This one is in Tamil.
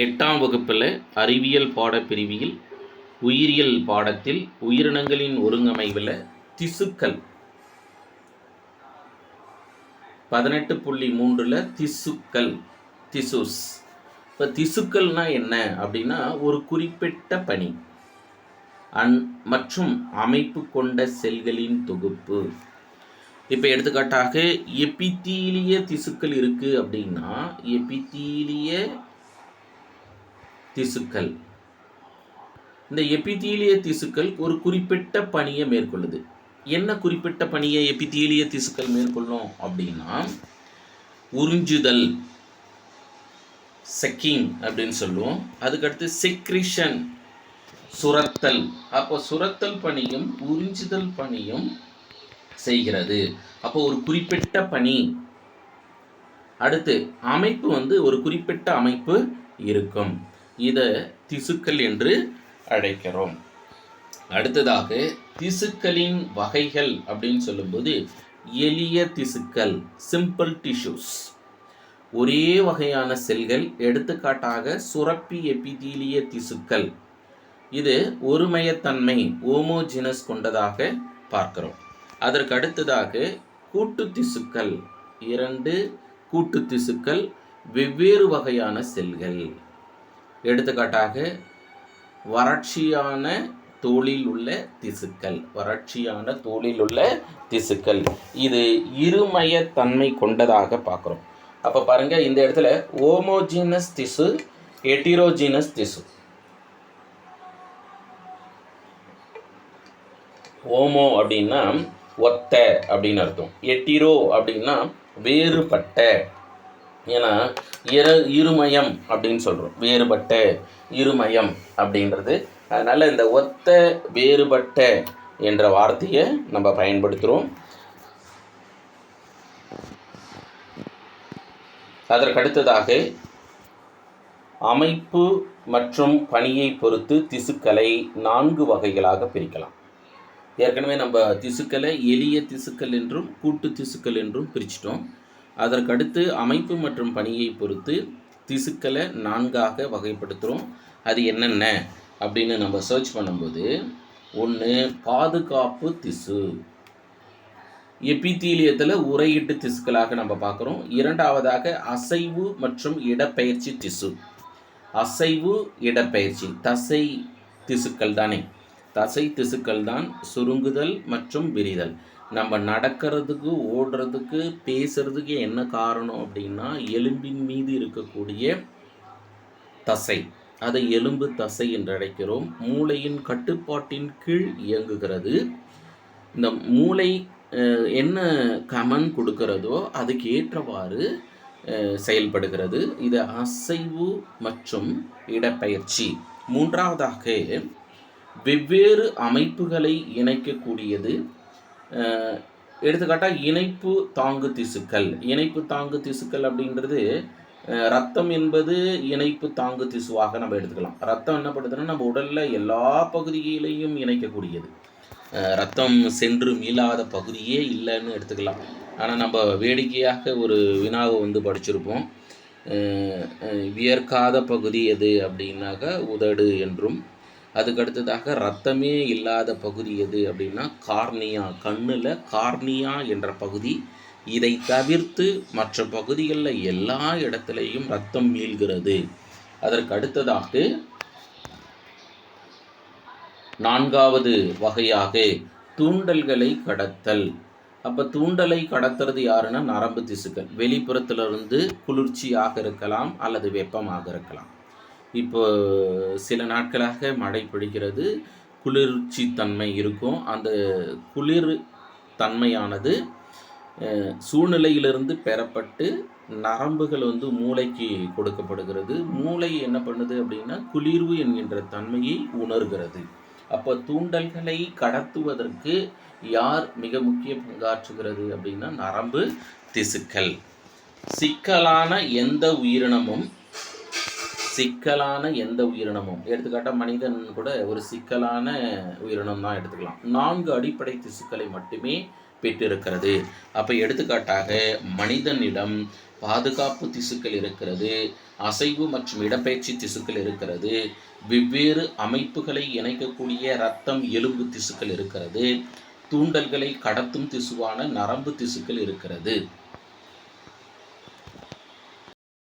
எட்டாம் வகுப்பில் அறிவியல் பாடப்பிரிவியில் உயிரியல் பாடத்தில் உயிரினங்களின் ஒருங்கமைவில் திசுக்கள். பதினெட்டு புள்ளி மூன்றில் திசுக்கள் திசுஸ். இப்போ திசுக்கள்னால் என்ன அப்படின்னா ஒரு குறிப்பிட்ட பணி. அன் மற்றும் அமைப்பு கொண்ட செல்களின் தொகுப்பு. இப்போ எடுத்துக்காட்டாக எபித்தீலிய திசுக்கள் இருக்குது அப்படின்னா எபித்தீலிய திசுக்கள். இந்த எபிதீலிய திசுக்கள் ஒரு குறிப்பிட்ட பணியை மேற்கொள்ளுது. என்ன குறிப்பிட்ட பணியை எபிதீலிய திசுக்கள் மேற்கொள்ளும் அப்படின்னா உறிஞ்சுதல் செக்கிங் அப்படின்னு சொல்லுவோம். அதுக்கடுத்து செக்ரிஷன் சுரத்தல். அப்போ சுரத்தல் பணியும் உறிஞ்சுதல் பணியும் செய்கிறது. அப்போ ஒரு குறிப்பிட்ட பணி. அடுத்து அமைப்பு வந்து ஒரு குறிப்பிட்ட அமைப்பு இருக்கும். இதை திசுக்கள் என்று அழைக்கிறோம். அடுத்ததாக திசுக்களின் வகைகள் அப்படின்னு சொல்லும்போது எளிய திசுக்கள் சிம்பிள் டிஷ்யூஸ் ஒரே வகையான செல்கள் எடுத்துக்காட்டாக சுரப்பி எபிதீலிய திசுக்கள். இது ஒருமையத்தன்மை ஓமோஜினஸ் கொண்டதாக பார்க்கிறோம். அதற்கு அடுத்ததாக கூட்டு திசுக்கள். இரண்டு கூட்டு திசுக்கள் வெவ்வேறு வகையான செல்கள். எடுத்துக்காட்டாக வறட்சியான தோளில் உள்ள திசுக்கள். வறட்சியான தோளில் உள்ள திசுக்கள். இது இருமயத்தன்மை கொண்டதாக பார்க்குறோம். அப்போ பாருங்க இந்த இடத்துல ஓமோஜினஸ் திசு எட்டிரோஜினஸ் திசு. ஓமோ அப்படின்னா ஒத்த அப்படின்னு அர்த்தம். எட்டிரோ அப்படின்னா வேறுபட்ட. ஏன்னா இர இருமயம் அப்படின்னு சொல்கிறோம் வேறுபட்ட இருமயம் அப்படின்றது. அதனால் இந்த ஒத்த வேறுபட்ட என்ற வார்த்தையை நம்ம பயன்படுத்துகிறோம் அதற்கடுத்ததாக அமைப்பு மற்றும் பணியை பொறுத்து திசுக்களை நான்கு வகைகளாக பிரிக்கலாம். ஏற்கனவே நம்ம திசுக்களை எளிய திசுக்கள் என்றும் கூட்டு திசுக்கள் என்றும் பிரிச்சிட்டோம். அதற்கடுத்து அமைப்பு மற்றும் பணியை பொறுத்து திசுக்களை நான்காக வகைப்படுத்துகிறோம் அது என்னென்ன? அப்படின்னு நம்ம சர்ச் பண்ணும்போது ஒன்று பாதுகாப்பு திசு. எபித்தீலியத்தில் உரையீட்டு திசுக்களாக நம்ம பார்க்குறோம். இரண்டாவதாக அசைவு மற்றும் இடப்பெயர்ச்சி திசு. அசைவு இடப்பெயர்ச்சி. தசை திசுக்கள் தானே தசை திசுக்கள் தான் சுருங்குதல் மற்றும் விரிதல். நம்ம நடக்கிறதுக்கு ஓடுறதுக்கு பேசுறதுக்கு என்ன காரணம் அப்படின்னா எலும்பின் மீது இருக்கக்கூடிய தசை. அதை எலும்பு தசை என்று அழைக்கிறோம். மூளையின் கட்டுப்பாட்டின் கீழ் இயங்குகிறது. இந்த மூளை என்ன கமன் கொடுக்கிறதோ அதுக்கு ஏற்றவாறு செயல்படுகிறது. இது அசைவு மற்றும் இடப்பெயர்ச்சி. மூன்றாவதாக வெவ்வேறு அமைப்புகளை இணைக்கக்கூடியது எடுத்துக்காட்டால் எடுத்துக்காட்டாக இணைப்பு தாங்கு திசுக்கள். இணைப்பு தாங்கு திசுக்கள் அப்படின்றது ரத்தம் என்பது இணைப்பு தாங்கு திசுவாக நம்ம எடுத்துக்கலாம். ரத்தம் என்ன பண்ணுதுன்னா நம்ம உடலில் எல்லா பகுதியிலையும் இணைக்கக்கூடியது. ரத்தம் சென்று மீளாத பகுதியே இல்லைன்னு எடுத்துக்கலாம். ஆனால் நம்ம வேடிக்கையாக ஒரு வினாவை வந்து படிச்சிருப்போம். வியர்க்காத பகுதி எது அப்படின்னாக்க உதடு என்றும் அதுக்கடுத்ததாக ரத்தமே இல்லாத பகுதி எது அப்படின்னா கார்னியா. கண்ணில் கார்னியா என்ற பகுதி. இதை தவிர்த்து மற்ற பகுதிகளில் எல்லா இடத்துலையும் ரத்தம் மீள்கிறது. அதற்கு அடுத்ததாக நான்காவது வகையாக தூண்டல்களை கடத்தல். அப்போ தூண்டலை கடத்துறது யாருன்னா நரம்பு திசுக்கள். வெளிப்புறத்திலிருந்து குளிர்ச்சியாக இருக்கலாம் அல்லது வெப்பமாக இருக்கலாம். இப்போ சில நாட்களாக மழை பிடிக்கிறது குளிர்ச்சி தன்மை இருக்கும். அந்த குளிர் தன்மையானது சூழ்நிலையிலிருந்து பெறப்பட்டு நரம்புகள் வந்து மூளைக்கு கொடுக்கப்படுகிறது. மூளை என்ன பண்ணுது அப்படின்னா குளிர்வு என்கின்ற தன்மையை உணர்கிறது. அப்போ தூண்டல்களை கடத்துவதற்கு யார் மிக முக்கிய பங்காற்றுகிறது அப்படின்னா நரம்பு திசுக்கள். சிக்கலான எந்த உயிரினமும் சிக்கலான எந்த உயிரினமும் எடுத்துக்காட்டால் மனிதன் கூட ஒரு சிக்கலான உயிரினம் தான் எடுத்துக்கலாம். நான்கு அடிப்படை திசுக்களை மட்டுமே பெற்றிருக்கிறது. அப்போ எடுத்துக்காட்டாக மனிதனிடம் பாதுகாப்பு திசுக்கள் இருக்கிறது அசைவு மற்றும் இடப்பெயர்ச்சி திசுக்கள் இருக்கிறது வெவ்வேறு அமைப்புகளை இணைக்கக்கூடிய ரத்தம் எலும்பு திசுக்கள் இருக்கிறது தூண்டல்களை கடத்தும் திசுவான நரம்பு திசுக்கள் இருக்கிறது.